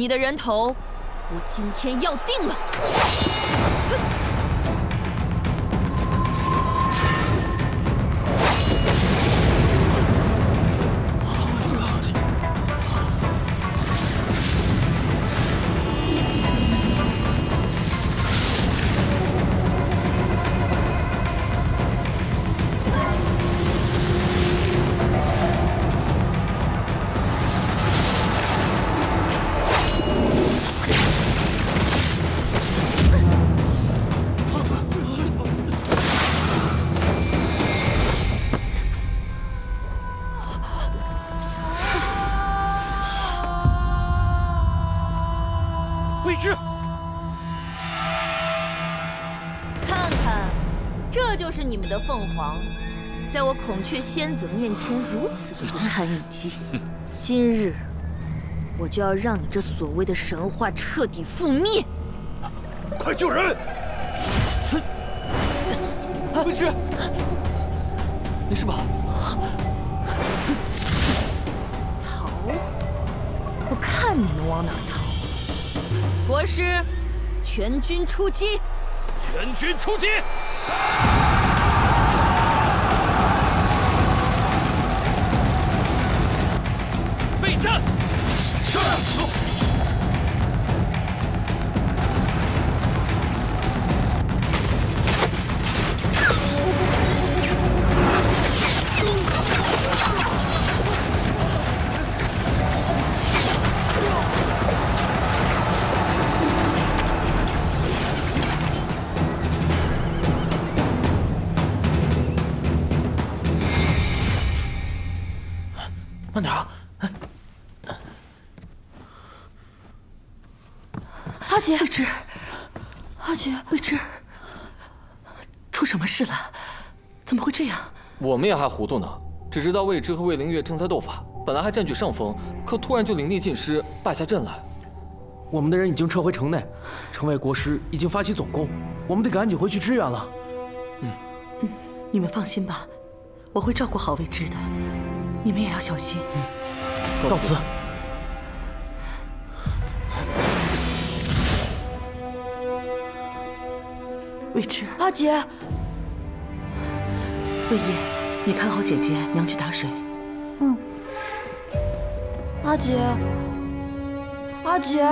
你的人头，我今天要定了。未知，看看，这就是你们的凤凰，在我孔雀仙子面前如此的不堪一击。今日，我就要让你这所谓的神话彻底覆灭。快救人！未知，没事吧？逃？我看你能往哪逃！国师，全军出击！全军出击！备战！慢点啊！阿杰，未知，阿杰，未知，出什么事了？怎么会这样？我们也还糊涂呢，只知道魏之和魏灵月正在斗法，本来还占据上风，可突然就灵力尽失，败下阵来。我们的人已经撤回城内，城外国师已经发起总攻，我们得赶紧回去支援了。嗯你们放心吧，我会照顾好未知的，你们也要小心。告辞。未知，阿杰，魏烨，你看好姐姐，娘去打水。嗯阿姐，阿杰，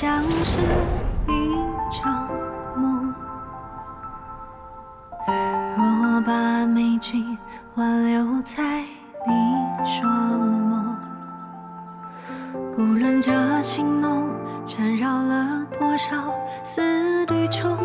像是一场梦。若把美景挽留在你双眸，不论这情浓缠绕了多少思虑重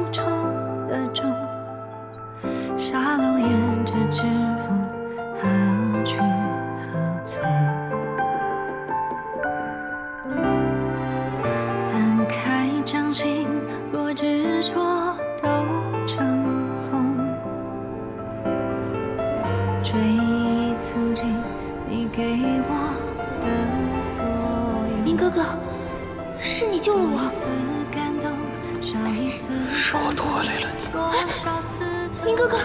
明哥哥，是你救了我。是我拖累了你。明哥哥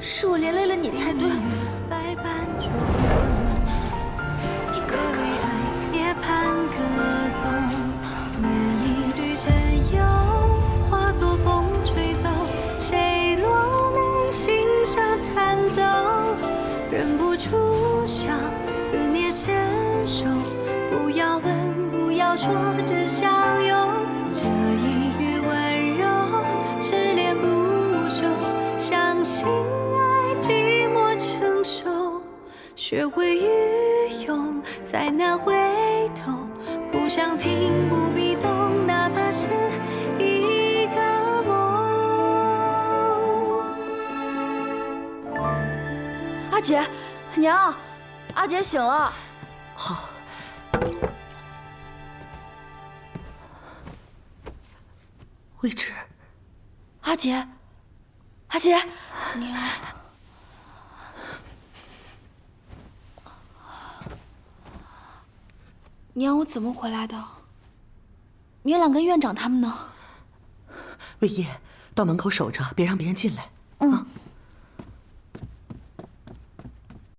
是我连累了你才对。要说只相拥，这一语温柔，执恋不休，相信爱寂寞成熟，学会愚勇，再难回头，不想听，不必懂，哪怕是一个梦。阿姐，娘，阿姐醒了。好。魏之，阿姐，阿姐，娘，我怎么回来的？明朗跟院长他们呢？魏烨，到门口守着，别让别人进来。嗯。